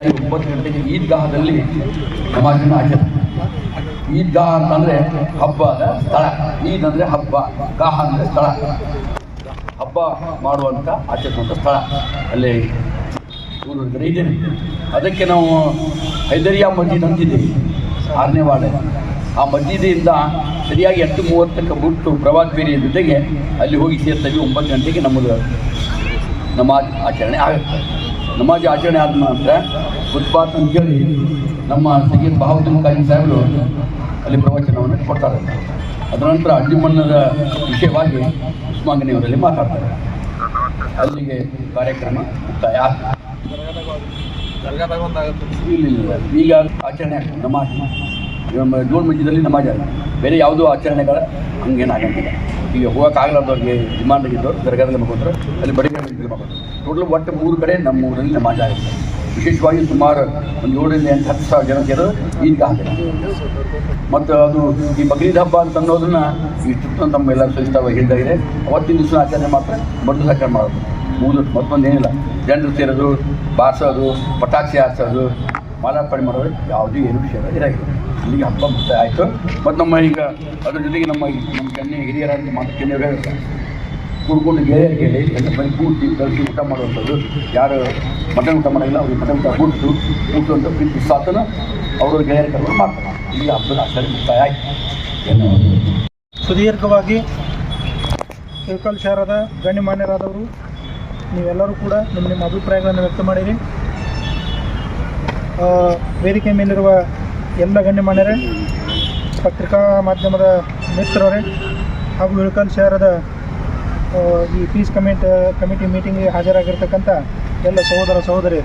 ಒಂಬತ್ತು ಗಂಟೆಗೆ ಈದ್ಗಾಹದಲ್ಲಿ ನಮಾಜನ್ನು ಆಚರಣೆ ಈದ್ಗಾಹ ಅಂತಂದ್ರೆ ಹಬ್ಬದ ಸ್ಥಳ. ಈದ್ ಅಂದ್ರೆ ಹಬ್ಬ, ಗಾಹ ಅಂದ್ರೆ ಸ್ಥಳ. ಹಬ್ಬ ಮಾಡುವಂಥ ಆಚರಿಸುವಂಥ ಸ್ಥಳ ಅಲ್ಲಿ. ಇದ್ದೇನೆ ಅದಕ್ಕೆ ನಾವು ಹೈದರಿಯಾ ಮಸ್ಜಿದ್ ಅಂತಿದ್ದೀವಿ, ಆರನೇ ವಾರ್ಡ್ ಆ ಮಸ್ಜಿದಿಯಿಂದ ಸರಿಯಾಗಿ ಎಂಟು ಮೂವತ್ತಕ್ಕೆ ಬಿಟ್ಟು ಪ್ರವಾಸ ಬೇರೆಯ ಜೊತೆಗೆ ಅಲ್ಲಿ ಹೋಗಿ ಸೇರ್ತೀವಿ ಒಂಬತ್ತು ಗಂಟೆಗೆ ನಮ್ಮದು ನಮಾಜ್ ಆಚರಣೆ ಆಗುತ್ತೆ. ನಮಾಜ್ ಆಚರಣೆ ಆದ ನಂತರ ಉತ್ಪಾತ್ ಅಂತೇಳಿ ನಮ್ಮ ಸಂಗೀತ ಬಹಾವುದ್ದೀನ್ ಕಾಯಿ ಸಾಹೇಬರು ಅಲ್ಲಿ ಪ್ರವಚನವನ್ನು ಕೊಡ್ತಾರೆ ಅದರ ನಂತರ ಅಡ್ಡಿಮಣ್ಣದ ವಿಷಯವಾಗಿ ಉಸ್ಮಾಂಗನಿಯವರಲ್ಲಿ ಮಾತಾಡ್ತಾರೆ ಅಲ್ಲಿಗೆ ಕಾರ್ಯಕ್ರಮ ಮುಕ್ತಾಯ. ಇಲ್ಲ. ಈಗ ಆಚರಣೆ ಆಗ್ತದೆ ನಮ್ಮ ಜೋಡ್ ಮಧ್ಯದಲ್ಲಿ ನಮಾಜ್ ಬೇರೆ ಯಾವುದೋ ಆಚರಣೆಗಳ ಹಂಗೇನಾಗಂಗಿಲ್ಲ ಈಗ ಹೋಗೋಕ್ಕಾಗಲಾರ್ದವ್ರಿಗೆ ಡಿಮಾಂಡ್ ದರ್ಗಾದಲ್ಲಿ ಮಕ್ಕೊಂಡ್ರೆ ಅಲ್ಲಿ ಬಡಿಗೆ ಮಕ್ಕೊಂಡ್ರು ಟೋಟಲ್ ಒಟ್ಟು ಮೂರು ಕಡೆ ನಮ್ಮ ಊರಲ್ಲಿ ನಮಾಜ್ ಆಗುತ್ತೆ. ವಿಶೇಷವಾಗಿ ಸುಮಾರು ಒಂದು ಏಳರಿಂದ ಎಂಟು, ಹತ್ತು ಸಾವಿರ ಜನ ಸೇರೋದು ಈಗ ಆಗಿದೆ ಮತ್ತು ಅದು ಈ ಬಕ್ರೀದ್ ಹಬ್ಬ ಅಂತ ಅನ್ನೋದನ್ನ ಇಷ್ಟು ತಮ್ಮೆಲ್ಲ ಸಹಿತವಾಗಿ ಹೇಳಿದಾಗಿದೆ ಅವತ್ತಿನ ದಿವಸ ಆಚರಣೆ ಮಾತ್ರ ಬಡ್ಡು ಆಚರಣೆ ಮಾಡೋದು. ಮೂರು ಮತ್ತೊಂದೇನಿಲ್ಲ. ಜನರು ಸೇರೋದು, ಬಾರಿಸೋದು, ಪಟಾಕ್ಷಿ ಹಾರಿಸೋದು ಮಾಲಾರ್ಪಣೆ ಮಾಡೋದು ಯಾವುದೇ ಏನು ವಿಷಯ ಇರಾಗಿಲ್ಲ. ಇಲ್ಲಿಗೆ ಹಬ್ಬ ಮುಕ್ತಾಯ ಆಯಿತು. ಮತ್ತು ನಮ್ಮ ಈಗ ಅದ್ರ ಜೊತೆಗೆ ನಮ್ಮ ನಮ್ಮ ಕೆನ್ನೆ ಹಿರಿಯರಾದ ಮಾತು ಕೆನ್ನೆಯವರೇ ಕೂಡ್ಕೊಂಡು ಗೆಳೆಯರಿಗೆ ಹೇಳಿ, ಎಲ್ಲ ಬರೀ ಕೂಡಿ ಕಳಿಸಿ ಊಟ ಮಾಡುವಂಥದ್ದು. ಯಾರು ಮಟನ್ ಊಟ ಮಾಡಿಲ್ಲ ಅವ್ರಿಗೆ ಮಟನ್ ಊಟ ಕೊಟ್ಟು ಊಟಂತ ಪ್ರೀತಿ ಸಾತನ ಅವರು ಗೆಳೆಯರ ಕರ್ಕೊಂಡು ಮಾಡ್ತಾರೆ. ಇಲ್ಲಿ ಹಬ್ಬದ ಆಚರಣೆ ಮುಕ್ತಾಯ ಆಯ್ತು. ಏನು ಸುದೀರ್ಘವಾಗಿ ಇಳಕಲ್ ಶಹರದ ಗಣ್ಯಮಾನ್ಯರಾದವರು, ನೀವೆಲ್ಲರೂ ಕೂಡ ನಿಮ್ಮ ನಿಮ್ಮ ಅಭಿಪ್ರಾಯಗಳನ್ನು ವ್ಯಕ್ತ ಮಾಡಿರಿ ವೇದಿಕೆ ಮೇಲಿರುವ ಎಲ್ಲ ಗಣ್ಯಮಾನ್ಯರೇ ಪತ್ರಿಕಾ ಮಾಧ್ಯಮದ ಮಿತ್ರರೇ ಹಾಗೂ ಇಳಕಲ್ ಶಹರದ ಈ ಪೀಸ್ ಕಮಿಟ್ ಕಮಿಟಿ ಮೀಟಿಂಗ್ಗೆ ಹಾಜರಾಗಿರ್ತಕ್ಕಂಥ ಎಲ್ಲ ಸಹೋದರ ಸಹೋದರಿ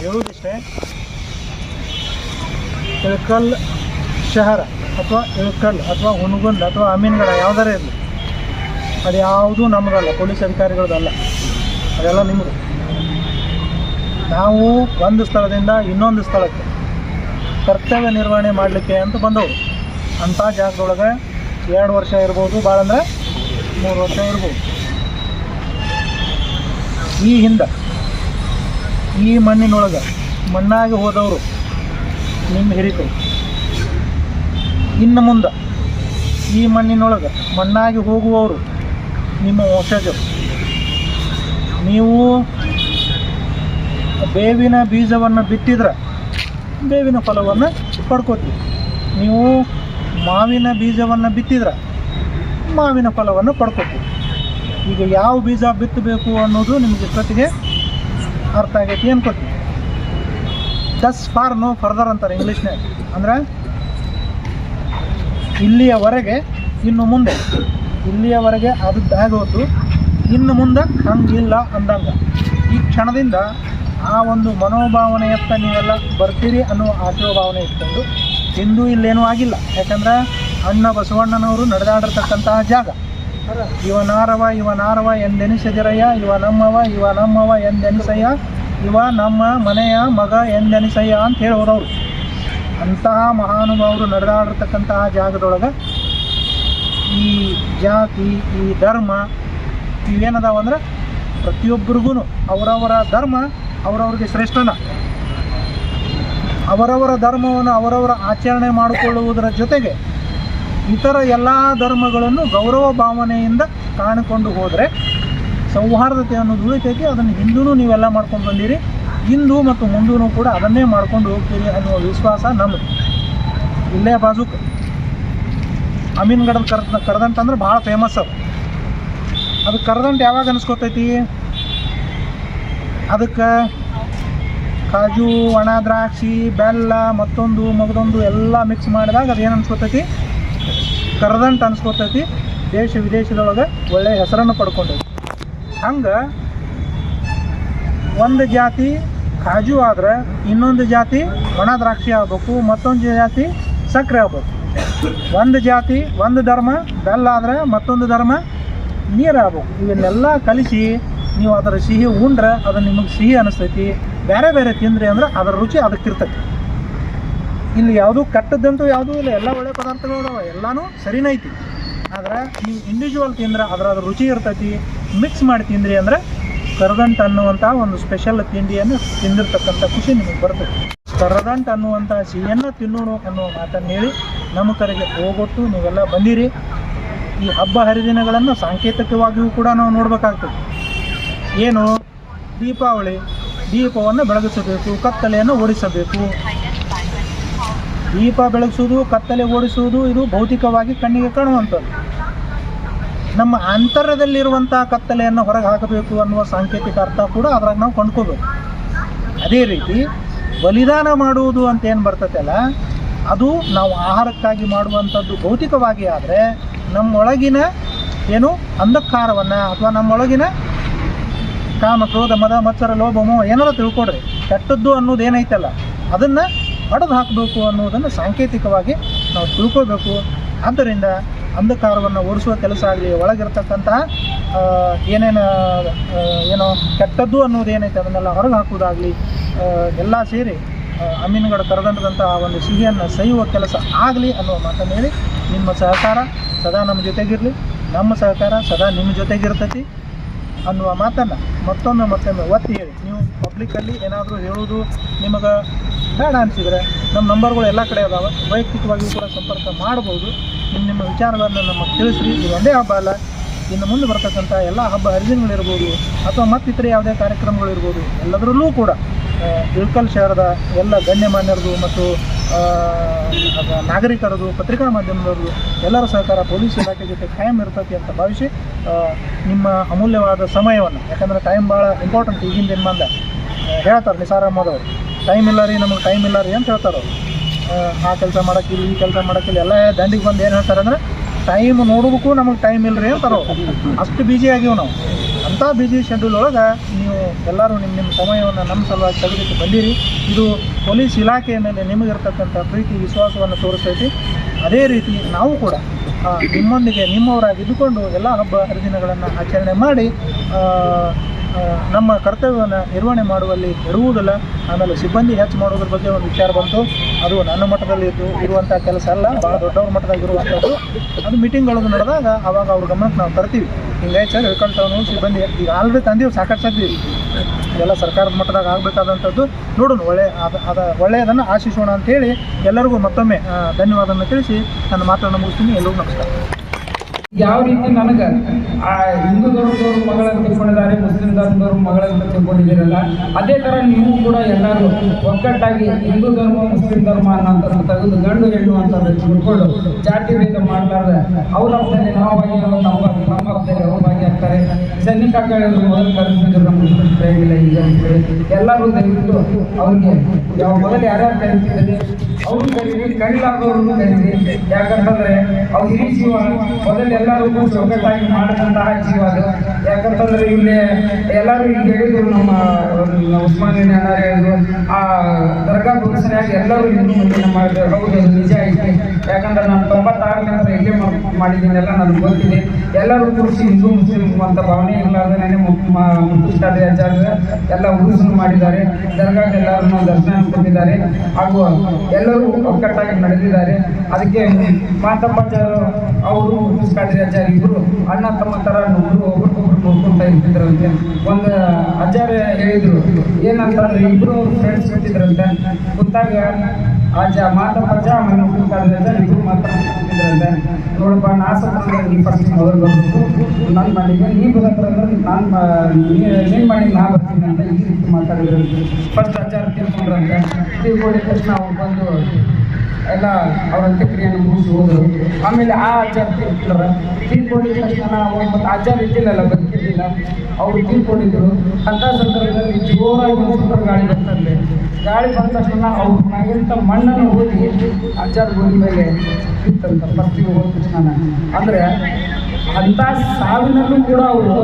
ಹೇಳುವುದಿಷ್ಟೇ, ಇಳಕಲ್ ಶಹರ ಅಥವಾ ಇಳಕಲ್ ಅಥವಾ ಹುನಗುಂದ್ ಅಥವಾ ಅಮೀನ್ಗಡ ಯಾವ್ದಾರೇ ಇರಲಿ, ಅದು ಯಾವುದೂ ನಮ್ಮದಲ್ಲ ಪೊಲೀಸ್ ಅಧಿಕಾರಿಗಳದಲ್ಲ ಅದೆಲ್ಲ ನಿಮ್ಮದು ನಾವು ಒಂದು ಸ್ಥಳದಿಂದ ಇನ್ನೊಂದು ಸ್ಥಳಕ್ಕೆ ಕರ್ತವ್ಯ ನಿರ್ವಹಣೆ ಮಾಡಲಿಕ್ಕೆ ಅಂತ ಬಂದವರು. ಅಂಥ ಜಾಗದೊಳಗೆ ಎರಡು ವರ್ಷ ಇರ್ಬೋದು, ಭಾಳ ಅಂದ್ರೆ ಮೂರು ವರ್ಷ ಇರ್ಬೋದು. ಈ ಹಿಂದೆ, ಈ ಮಣ್ಣಿನೊಳಗೆ ಮಣ್ಣಾಗಿ ಹೋದವರು ನಿಮ್ಮ ಹಿರಿಕರು ಇನ್ನು ಮುಂದೆ ಈ ಮಣ್ಣಿನೊಳಗೆ ಮಣ್ಣಾಗಿ ಹೋಗುವವರು ನಿಮ್ಮ ವಂಶಜರು. ನೀವು ಬೇವಿನ ಬೀಜವನ್ನು ಬಿತ್ತಿದ್ರೆ ಬೇವಿನ ಫಲವನ್ನು ಪಡ್ಕೋತೀವಿ ನೀವು ಮಾವಿನ ಬೀಜವನ್ನು ಬಿತ್ತಿದ್ರೆ ಮಾವಿನ ಫಲವನ್ನು ಪಡ್ಕೋತೀವಿ ಈಗ ಯಾವ ಬೀಜ ಬಿತ್ತಬೇಕು ಅನ್ನೋದು ನಿಮಗೆ ಇಷ್ಟೊತ್ತಿಗೆ ಅರ್ಥ ಆಗೈತಿ ಅನ್ಕೋತೀವಿ. ಡಸ್ ಫಾರ್ ನೋ ಫರ್ದರ್ ಅಂತಾರೆ ಇಂಗ್ಲೀಷ್ನಾಗ ಅಂದ್ರೆ ಇಲ್ಲಿಯವರೆಗೆ ಇನ್ನು ಮುಂದೆ, ಇಲ್ಲಿಯವರೆಗೆ ಅದು ಆಗೋದು ಇನ್ನು ಮುಂದೆ ಹಂಗಿಲ್ಲ ಅಂದಂಗ, ಈ ಕ್ಷಣದಿಂದ ಆ ಒಂದು ಮನೋಭಾವನೆಯತ್ತ ನೀವೆಲ್ಲ ಬರ್ತೀರಿ ಅನ್ನೋ ಆಶೀರ್ಭಾವನೆ ಇಟ್ಕೊಂಡು ಇಂದು ಇಲ್ಲೇನೂ ಆಗಿಲ್ಲ. ಯಾಕಂದ್ರೆ ಅಣ್ಣ ಬಸವಣ್ಣನವರು ನಡೆದಾಡಿರ್ತಕ್ಕಂತಹ ಜಾಗ. ಇವ ನಾರವ ಇವ ನಾರವ ಎಂದೆನಿಸಿದಿರಯ್ಯ, ಇವ ನಮ್ಮವ ಇವ ನಮ್ಮವ ಎಂದೆನಿಸಯ್ಯ, ಇವ ನಮ್ಮ ಮನೆಯ ಮಗ ಎಂದೆನಿಸಯ್ಯ ಅಂತ ಹೇಳಿ ಹೋದವರು. ಅಂತಹ ಮಹಾನುಭಾವರು ನಡೆದಾಡಿರ್ತಕ್ಕಂತಹ ಜಾಗದೊಳಗೆ ಈ ಜಾತಿ, ಈ ಧರ್ಮ ಇವೇನದಾವ ಅಂದ್ರೆ ಪ್ರತಿಯೊಬ್ಬರಿಗೂ ಅವರವರ ಧರ್ಮ ಅವರವ್ರಿಗೆ ಶ್ರೇಷ್ಠನ. ಅವರವರ ಧರ್ಮವನ್ನು ಅವರವರ ಆಚರಣೆ ಮಾಡಿಕೊಳ್ಳುವುದರ ಜೊತೆಗೆ ಇತರ ಎಲ್ಲ ಧರ್ಮಗಳನ್ನು ಗೌರವ ಭಾವನೆಯಿಂದ ಕಾಣಿಕೊಂಡು ಹೋದರೆ ಸೌಹಾರ್ದತೆ ಅನ್ನೋದು ಉಳಿತೈತಿ ಅದನ್ನು ಹಿಂದೂ ನೀವೆಲ್ಲ ಮಾಡ್ಕೊಂಡು ಬಂದಿರಿ ಇಂದು ಮತ್ತು ಮುಂದೂ ಕೂಡ ಅದನ್ನೇ ಮಾಡ್ಕೊಂಡು ಹೋಗ್ತೀರಿ ಅನ್ನುವ ವಿಶ್ವಾಸ ನಮ್ಮದು ಇಲ್ಲೇ ಬಾಜುಕ್. ಅಮೀನ್ಗಡದ ಕರೆದ ಕರೆದಂತಂದ್ರೆ ಭಾಳ ಫೇಮಸ್ ಅದು. ಅದು ಕರದಂಟು ಯಾವಾಗ ಅನಿಸ್ಕೊತೈತಿ? ಅದಕ್ಕೆ ಕಾಜು, ಒಣ, ದ್ರಾಕ್ಷಿ, ಬೆಲ್ಲ, ಮತ್ತೊಂದು, ಮಗದೊಂದು ಎಲ್ಲ ಮಿಕ್ಸ್ ಮಾಡಿದಾಗ ಅದೇನು ಅನ್ಸ್ಕೊತೈತಿ? ಕರದಂಟು ಅನ್ಸ್ಕೊತೈತಿ. ದೇಶ ವಿದೇಶದೊಳಗೆ ಒಳ್ಳೆಯ ಹೆಸರನ್ನು ಪಡ್ಕೊಂಡೈತಿ. ಹಂಗೆ ಒಂದು ಜಾತಿ ಕಾಜು ಆದ್ರೆ ಇನ್ನೊಂದು ಜಾತಿ ಒಣ, ದ್ರಾಕ್ಷಿ ಆಗಬೇಕು, ಮತ್ತೊಂದು ಜಾತಿ ಸಕ್ಕರೆ ಆಗ್ಬೇಕು. ಒಂದು ಜಾತಿ, ಒಂದು ಧರ್ಮ, ಬೆಲ್ಲ ಆದ್ರೆ ಮತ್ತೊಂದು ಧರ್ಮ ನೀರು ಆಗ್ಬೇಕು ಇವನ್ನೆಲ್ಲ ಕಲಿಸಿ ನೀವು ಅದರ ಸಿಹಿ ಉಂಡ್ರೆ ಅದು ನಿಮಗೆ ಸಿಹಿ ಅನಿಸ್ತೈತಿ. ಬೇರೆ ಬೇರೆ ತಿಂದ್ರಿ ಅಂದ್ರೆ ಅದರ ರುಚಿ ಅದಕ್ಕೆ ಇರ್ತೈತಿ ಇಲ್ಲಿ ಯಾವುದು ಕೆಟ್ಟದ್ದಂತೂ ಯಾವುದೂ ಇಲ್ಲ. ಎಲ್ಲ ಒಳ್ಳೆ ಪದಾರ್ಥಗಳು ಅದಾವ. ಎಲ್ಲಾನು ಸರಿನೇ ಐತಿ. ಆದ್ರೆ ನೀವು ಇಂಡಿವಿಜುವಲ್ ತಿಂದ್ರೆ ಅದರ ಅದ್ರ ರುಚಿ ಇರ್ತೈತಿ. ಮಿಕ್ಸ್ ಮಾಡಿ ತಿಂದ್ರಿ ಅಂದರೆ ಕರದಂಟು ಅನ್ನುವಂಥ ಒಂದು ಸ್ಪೆಷಲ್ ತಿಂಡಿಯನ್ನು ತಿಂದಿರ್ತಕ್ಕಂಥ ಖುಷಿ ನಿಮಗೆ ಬರ್ತದೆ ಕರದಂಟು ಅನ್ನುವಂಥ ಸಿಹಿಯನ್ನು ತಿನ್ನೋಣ ಅನ್ನುವ ಮಾತನ್ನು ಹೇಳಿ ನಮ್ಮ ಕರೆಗೆ ಹೋಗೊಟ್ಟು ನೀವೆಲ್ಲ ಬಂದಿರಿ. ಈ ಹಬ್ಬ ಹರಿದಿನಗಳನ್ನು ಸಾಂಕೇತಿಕವಾಗಿಯೂ ಕೂಡ ನಾವು ನೋಡಬೇಕಾಗ್ತದೆ. ಏನು? ದೀಪಾವಳಿ. ದೀಪವನ್ನು ಬೆಳಗಿಸಬೇಕು, ಕತ್ತಲೆಯನ್ನು ಓಡಿಸಬೇಕು. ದೀಪ ಬೆಳಗಿಸುವುದು, ಕತ್ತಲೆ ಓಡಿಸುವುದು, ಇದು ಭೌತಿಕವಾಗಿ ಕಣ್ಣಿಗೆ ಕಾಣುವಂಥದ್ದು. ನಮ್ಮ ಅಂತರದಲ್ಲಿರುವಂಥ ಕತ್ತಲೆಯನ್ನು ಹೊರಗೆ ಹಾಕಬೇಕು ಅನ್ನುವ ಸಾಂಕೇತಿಕ ಅರ್ಥ ಕೂಡ ಅದ್ರಾಗ ನಾವು ಕೊಂಡ್ಕೋಬೇಕು. ಅದೇ ರೀತಿ ಬಲಿದಾನ ಮಾಡುವುದು ಅಂತ ಏನು ಬರ್ತೈತಲ್ಲ, ಅದು ನಾವು ಆಹಾರಕ್ಕಾಗಿ ಮಾಡುವಂಥದ್ದು ಭೌತಿಕವಾಗಿ ಆದರೆ ನಮ್ಮೊಳಗಿನ ಏನು ಅಂಧಕಾರವನ್ನು ಅಥವಾ ನಮ್ಮೊಳಗಿನ ಕಾಮ ಕ್ರೋಧ ಮದ ಮತ್ಸರ ಲೋಭಮೋ ಏನಾರ ತಿಳ್ಕೊಡ್ರಿ ಕೆಟ್ಟದ್ದು ಅನ್ನೋದು ಏನೈತಲ್ಲ ಅದನ್ನು ಹೊಡೆದು ಹಾಕಬೇಕು ಅನ್ನೋದನ್ನು ಸಾಂಕೇತಿಕವಾಗಿ ನಾವು ತಿಳ್ಕೊಬೇಕು ಆದ್ದರಿಂದ ಅಂಧಕಾರವನ್ನು ಓಡಿಸುವ ಕೆಲಸ ಆಗಲಿ ಒಳಗಿರ್ತಕ್ಕಂತಹ ಆ, ಏನೇನು ಆ, ಏನೋ ಕೆಟ್ಟದ್ದು ಅನ್ನೋದು ಏನೈತೆ ಅದನ್ನೆಲ್ಲ ಹೊರಗೆ ಹಾಕೋದಾಗಲಿ ಎಲ್ಲ ಸೇರಿ ಆ, ಅಮೀನ್ಗಡ ಕರೆದಂತಹ ಒಂದು ಸಿಹಿಯನ್ನು ಸೈಯುವ ಕೆಲಸ ಆಗಲಿ ಅನ್ನುವ ಮಾತನ್ನು ಹೇಳಿ ನಿಮ್ಮ ಸಹಕಾರ ಸದಾ ನಮ್ಮ ಜೊತೆಗಿರಲಿ, ನಮ್ಮ ಸಹಕಾರ ಸದಾ ನಿಮ್ಮ ಜೊತೆಗಿರ್ತೈತಿ ಅನ್ನುವ ಮಾತನ್ನು ಮತ್ತೊಮ್ಮೆ ಮತ್ತೊಮ್ಮೆ ಒತ್ತಿ ಹೇಳಿ. ನೀವು ಪಬ್ಲಿಕ್ಕಲ್ಲಿ ಏನಾದರೂ ಹೇಳೋದು ನಿಮಗೆ ಬೇಡ ಅನಿಸಿದರೆ ನಮ್ಮ ನಂಬರ್ಗಳು ಎಲ್ಲ ಕಡೆ ಅದಾವೆ. ವೈಯಕ್ತಿಕವಾಗಿಯೂ ಕೂಡ ಸಂಪರ್ಕ ಮಾಡ್ಬೋದು. ನಿಮ್ಮ ನಿಮ್ಮ ವಿಚಾರಗಳನ್ನು ನಮಗೆ ತಿಳಿಸ್ರಿ. ಇದು ಒಂದೇ ಹಬ್ಬ ಅಲ್ಲ. ಇನ್ನು ಮುಂದೆ ಬರ್ತಕ್ಕಂಥ ಎಲ್ಲ ಹಬ್ಬ ಹರಿದಿನಗಳಿರ್ಬೋದು ಅಥವಾ ಮತ್ತಿತರ ಯಾವುದೇ ಕಾರ್ಯಕ್ರಮಗಳಿರ್ಬೋದು ಎಲ್ಲದರಲ್ಲೂ ಕೂಡ ಇಳ್ಕಲ್ ಶಹರದ ಎಲ್ಲ ಗಣ್ಯಮಾನ್ಯರದು ಮತ್ತು ನಾಗರಿಕರದು, ಪತ್ರಿಕಾ ಮಾಧ್ಯಮದವರು ಎಲ್ಲರ ಸಹಕಾರ ಪೊಲೀಸ್ ಇಲಾಖೆ ಜೊತೆ ಕಾಯಂ ಇರ್ತೈತಿ ಅಂತ ಭಾವಿಸಿ ನಿಮ್ಮ ಅಮೂಲ್ಯವಾದ ಸಮಯವನ್ನು, ಯಾಕಂದರೆ ಟೈಮ್ ಭಾಳ ಇಂಪಾರ್ಟೆಂಟ್ ಈಗಿನ ದಿನಮಾನ ಹೇಳ್ತಾರೆ ನಿಸಾರ್ ಟೈಮ್ ಇಲ್ಲ ರೀ, ನಮಗೆ ಟೈಮ್ ಇಲ್ಲ ರೀ ಅಂತ ಹೇಳ್ತಾರೆ ಅವರು. ಆ ಕೆಲಸ ಮಾಡೋಕ್ಕಿಲ್ಲ ಈ ಕೆಲಸ ಮಾಡೋಕ್ಕಿಲ್ಲ ಎಲ್ಲ ದಂಡಿಗೆ ಬಂದು ಏನು ಹೇಳ್ತಾರೆ ಅಂದ್ರೆ ಟೈಮ್ ನೋಡೋದಕ್ಕೂ ನಮಗೆ ಟೈಮ್ ಇಲ್ಲರಿ ಅಂತಾರೆ ಅಷ್ಟು ಬ್ಯುಸಿ ಆಗಿವಿ ನಾವು. ಅಂಥ ಬ್ಯುಸಿ ಶೆಡ್ಯೂಲ್ ಒಳಗೆ ನೀವು ಎಲ್ಲರೂ ನಿಮ್ಮ ನಿಮ್ಮ ಸಮಯವನ್ನು ನಮ್ಮ ಸಲುವಾಗಿ ತೆಗೆದಿಟ್ಟು ಬಂದಿರಿ. ಇದು ಪೊಲೀಸ್ ಇಲಾಖೆಯ ಮೇಲೆ ನಿಮಗಿರ್ತಕ್ಕಂಥ ಪ್ರೀತಿ, ವಿಶ್ವಾಸವನ್ನು ತೋರಿಸ್ತೈತಿ. ಅದೇ ರೀತಿ ನಾವು ಕೂಡ ನಿಮ್ಮೊಂದಿಗೆ ನಿಮ್ಮವರಾಗಿದ್ದುಕೊಂಡು ಎಲ್ಲ ಹಬ್ಬ ಹರಿದಿನಗಳನ್ನು ಆಚರಣೆ ಮಾಡಿ ನಮ್ಮ ಕರ್ತವ್ಯವನ್ನು ನಿರ್ವಹಣೆ ಮಾಡುವಲ್ಲಿ ಬರುವುದಿಲ್ಲ. ಆಮೇಲೆ ಸಿಬ್ಬಂದಿ ಹೆಚ್ಚು ಮಾಡೋದ್ರ ಬಗ್ಗೆ ಒಂದು ವಿಚಾರ ಬಂತು. ಅದು ನನ್ನ ಮಟ್ಟದಲ್ಲಿ ಇರುವಂಥ ಕೆಲಸ ಅಲ್ಲ ಭಾಳ ದೊಡ್ಡವ್ರ ಮಟ್ಟದಾಗ ಇರುವಂಥದ್ದು. ಅದು ಮೀಟಿಂಗ್ಗಳದ್ದು ನಡೆದಾಗ ಅವಾಗ ಅವ್ರ ಗಮನಕ್ಕೆ ನಾವು ತರ್ತೀವಿ. ಹಿಂಗಾಗಿ ಸರ್ ಹೇಳ್ಕೊಳ್ತಾವನು, ಸಿಬ್ಬಂದಿ ಈಗ ಆಲ್ರೆಡಿ ತಂದೀವಿ ಸಾಕಷ್ಟು ಸಾಧ್ಯ ಎಲ್ಲ ಸರ್ಕಾರದ ಮಟ್ಟದಾಗ ಆಗಬೇಕಾದಂಥದ್ದು. ನೋಡೋಣ, ಒಳ್ಳೆ ಅದ ಅದ ಒಳ್ಳೆಯದನ್ನು ಆಶಿಸೋಣ ಅಂತೇಳಿ ಎಲ್ಲರಿಗೂ ಮತ್ತೊಮ್ಮೆ ಧನ್ಯವಾದವನ್ನು ತಿಳಿಸಿ ನನ್ನ ಮಾತನ್ನು ಮುಗಿಸ್ತೀನಿ. ಎಲ್ಲರಿಗೂ ನಮಸ್ಕಾರ. ಯಾವ ರೀತಿ ನನಗೆ ಆ ಹಿಂದೂ ಧರ್ಮದವ್ರ ಮಗಳನ್ನು ತಿಳ್ಕೊಂಡಿದ್ದಾರೆ, ಮುಸ್ಲಿಂ ಧರ್ಮದವ್ರ ಮಗಳನ್ನು ತಿಳ್ಕೊಂಡಿದ್ದೀರಲ್ಲ, ಅದೇ ಥರ ನೀವು ಕೂಡ ಎಲ್ಲರೂ ಒಗ್ಗಟ್ಟಾಗಿ ಹಿಂದೂ ಧರ್ಮ, ಮುಸ್ಲಿಂ ಧರ್ಮ ಅನ್ನೋಂಥದ್ದು ತೆಗೆದು ಗಂಡು, ಹೆಣ್ಣು ಅಂತ ತಿಳ್ಕೊಂಡು ಜಾತಿ ಭೇದ ಮಾಡಲಾರ್ದೆ ಅವ್ರ ಹಬ್ಬದಲ್ಲಿ ನಾವು ಭಾಗಿಯಾಗೋದು ನಮ್ಮ ನಮ್ಮ ಹಬ್ಬದಲ್ಲಿ ಅವ್ರು ಭಾಗಿಯಾಗ್ತಾರೆ. ಸೈನಿಕ ಹೇಳಿದ್ರು ಮೊದಲು ಕರೆಸಿದ್ರು ನಮ್ಮ ಮುಸ್ಲಿಂ ಈಗ ಅಂತೇಳಿ ಎಲ್ಲರೂ ದಯವಿಟ್ಟು ಅವ್ರಿಗೆ ಯಾವ ಮೊದಲು ಯಾರ್ಯಾರು ಕರೀತಿದ್ದಾರೆ, ಅವ್ರು ಕರೀರಿ ಕರೀಲಾರ್ದವ್ರನ್ನು ಕರೀರಿ ಯಾಕಂತಂದ್ರೆ ಅವ್ರು ಹಿರಿ ಜೀವ ಮೊದಲು ಎಲ್ಲರೂ ಕೂಡ ಒಗ್ಗಟ್ಟಾಗಿ ಮಾಡಿದಂತಹ ಜೀವ ಅದು ಯಾಕಂತಂದ್ರೆ ಇಲ್ಲಿ ಎಲ್ಲರೂ ಇಲ್ಲಿ ಹೇಳಿದ್ರು ನಮ್ಮ ಉಸ್ಮಾನಿ ಉಸ್ಮಾನಿನ ಹೇಳಿದ್ರು. ಆ ದರ್ಗಾ ಘೋಷಣೆಯಾಗಿ ಎಲ್ಲರೂ ಹಿಂದೂ ಮಂದಿನ ಮಾಡಿದ್ರು. ಹೌದು ನಿಜ ಐತಿ. ಯಾಕಂದ್ರೆ ನಾನು ತೊಂಬತ್ತಾರು ನಂತರ ಇಲ್ಲೇ ಮಾಡ್- ಮಾಡಿದ್ದೀನಿ ಎಲ್ಲ ನನಗೆ ಗೊತ್ತಿದೆ. ಎಲ್ಲರೂ ಕೂಡಿಸಿ ಹಿಂದೂ, ಮುಸ್ಲಿಂ ಅಂತ ಭಾವನೆ ಇರಲಾರ್ದೇ ಮುತ್ತುಷ್ಟಾದಿ ಆಚಾರ್ಯ. ಎಲ್ಲ ಉರುಸನ್ನು ಮಾಡಿದ್ದಾರೆ. ದರ್ಗಾಗೆ ಎಲ್ಲರನ್ನು ದರ್ಶನ ಕೊಟ್ಟಿದ್ದಾರೆ. ಹಾಗೂ ಎಲ್ಲರೂ ಒಕ್ಕಟ್ಟಾಗಿ ನಡೆದಿದ್ದಾರೆ. ಅದಕ್ಕೆ ಮಾತಪ್ಪಾಚಾರ್ಯ ಅವರು ಮುತ್ತುಷ್ಟಾದಿ ಆಚಾರ್ಯ ಇಬ್ಬರು ಅಣ್ಣ ತಮ್ಮ ಥರ ಒಬ್ಬರು ಒಬ್ರಿಗೊಬ್ರು ನೋಡ್ಕೊಂತ ಇರ್ತಿದ್ರಂತೆ ಒಂದು ಆಚಾರ್ಯ ಹೇಳಿದ್ರು, ಏನಂತಂದ್ರೆ ಇಬ್ಬರು ಫ್ರೆಂಡ್ಸ್ ಇರ್ತಿದ್ರಂತೆ ಕೂತಾಗ ಮಾತ ಮಾತಪ್ಪಜ್ಜ ಆಮೇಲೆ ಇಬ್ರು ಮಾತ್ರ ಕೂತಿದ್ರಂತೆ ನೋಡಪ್ಪ, ನಾ ಸತ್ರ ನೀ ಫಸ್ಟ್ ಮೊದಲು ಬರ್ಬೇಕು ನಾನು ಮಾಡಿದ್ದೆ ನೀ ಬರತ್ರ ಅಂದ್ರೆ ನಾನು ನೀನು ಮಾಡಿ ನಾ ಬರ್ತೀನಿ ಅಂತ ಈ ರೀತಿ ಮಾತಾಡಿದ್ರಂತೆ ಫಸ್ಟ್ ಆಚಾರ್ಯ ತಿಳ್ಕೊಂಡ್ರಂತೆ. ತಿಳ್ಕೊಂಡಿದ್ದ ತಕ್ಷಣ ಅವ್ರು ಬಂದು ಎಲ್ಲ ಅವ್ರ ಅಂತ್ಯಕ್ರಿಯೆಯನ್ನು ಮುಗಿಸಿ ಹೋದರು. ಆಮೇಲೆ ಆ ಆಚಾರ ತಿಳ್ಕೊಂಡ್ರ. ತೀರ್ಕೊಂಡಿದ್ದ ತಕ್ಷಣ ಮತ್ತು ಆಚಾರ ಇದ್ದಿಲ್ಲಲ್ಲ ಬದುಕಿದ್ದಿಲ್ಲ ಅವರು ತೀರ್ಕೊಂಡಿದ್ರು ಅಂಥ ಸಂದರ್ಭದಲ್ಲಿ ಜೋರಾಗಿ ಒಂದು ಗಾಳಿ ಬರ್ತದೆ ಗಾಳಿ ಬಂದ ತಕ್ಷಣ ಅವ್ರು ನಾಗಿಂತ ಮಣ್ಣನ್ನು ಹೋಗಿ ಆಚಾರ ಹೋದ ಮೇಲೆ ಇತ್ತಂತ ಪ್ರತಿ ಹೋದ ತಕ್ಷಣ. ಅಂದರೆ ಅಂಥ ಸಾವಿನಲ್ಲೂ ಕೂಡ ಅವರು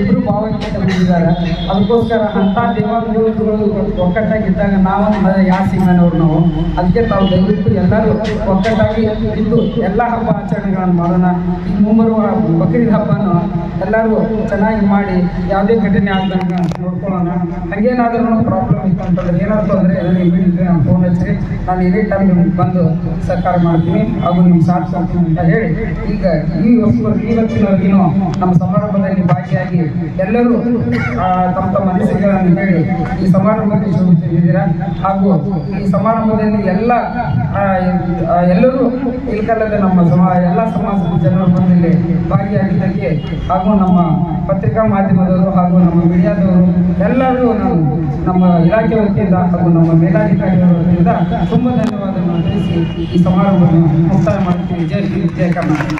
ಇಬ್ಬರು ಭಾವಕ್ಕೆ ಬಂದಿದ್ದಾರೆ. ಅದಕ್ಕೋಸ್ಕರ ಅಂಥ ದೇವಾಲಯಗಳು ಒಕ್ಕಟ್ಟಾಗಿದ್ದಾಗ ನಾವು ಯಾರು ಸಿಂಗನವ್ರು ನಾವು? ಅದಕ್ಕೆ ತಾವು ದಯವಿಟ್ಟು ಎಲ್ಲರೂ ಒಕ್ಕಟ್ಟಾಗಿ ಇದ್ದು ಎಲ್ಲ ಹಬ್ಬ ಆಚರಣೆಗಳನ್ನು ಮಾಡೋಣ. ಈ ಮುಂಬರುವ ಬಕ್ರೀದ್ ಹಬ್ಬನ ಎಲ್ಲರೂ ಚೆನ್ನಾಗಿ ಮಾಡಿ, ಯಾವುದೇ ಘಟನೆ ಆಗ್ದಂಗೆ ನೋಡ್ಕೊಳ್ಳೋಣ. ಹಂಗೇನಾದ್ರೂ ಪ್ರಾಬ್ಲಮ್ ಇತ್ತು ಅಂತಂದ್ರೆ ಏನಾದ್ರು ತೊಂದರೆ ಇದ್ರೆ ನಾನು ಫೋನ್ ಹಚ್ಚಿರಿ ನಾನು ಎನಿ ಟೈಮ್ ನಿಮ್ಗೆ ಬಂದು ಸರ್ಕಾರ ಮಾಡ್ತೀನಿ, ಹಾಗೂ ನಿಮ್ಗೆ ಸಾಥ್ ಕೊಡ್ತೀನಿ ಅಂತ ಹೇಳಿ. ಈಗ ಈ ವರ್ಷ ಇವತ್ತಿನವರೆಗೂ ನಮ್ಮ ಸಮಾರಂಭದಲ್ಲಿ ಭಾಗಿಯಾಗಿ ಎಲ್ಲರೂ ತಮ್ಮ ತಮ್ಮ ಅನಿಸಿಕೆಗಳನ್ನು ಹೇಳಿ ಈ ಸಮಾರಂಭಕ್ಕೆ ಶುಭ ಹಾಗೂ ಈ ಸಮಾರಂಭದಲ್ಲಿ ಎಲ್ಲ ಎಲ್ಲರೂ ಇಲ್ಕಲ್ಲದೆ ನಮ್ಮ ಸಮಾ, ಎಲ್ಲ ಸಮಾಜದ ಜನರು ಬಂದಿಲ್ಲಿ ಭಾಗಿಯಾಗಿದ್ದಕ್ಕೆ ಹಾಗೂ ನಮ್ಮ ಪತ್ರಿಕಾ ಮಾಧ್ಯಮದವರು ಹಾಗೂ ನಮ್ಮ ಮೀಡಿಯಾದವರು ಎಲ್ಲರೂ ನಾವು ನಮ್ಮ ಇಲಾಖೆ ವತಿಯಿಂದ ಹಾಗೂ ನಮ್ಮ ಮೇಲಾಧಿಕಾರಿಗಳ ವತಿಯಿಂದ ತುಂಬ ಧನ್ಯವಾದಗಳನ್ನು ತಿಳಿಸಿ ಈ ಸಮಾರಂಭವನ್ನು ಮುಕ್ತಾಯ ಮಾಡ್ತೀನಿ ಜಯ ಜಯ ಕರ್ನಾಟಕ.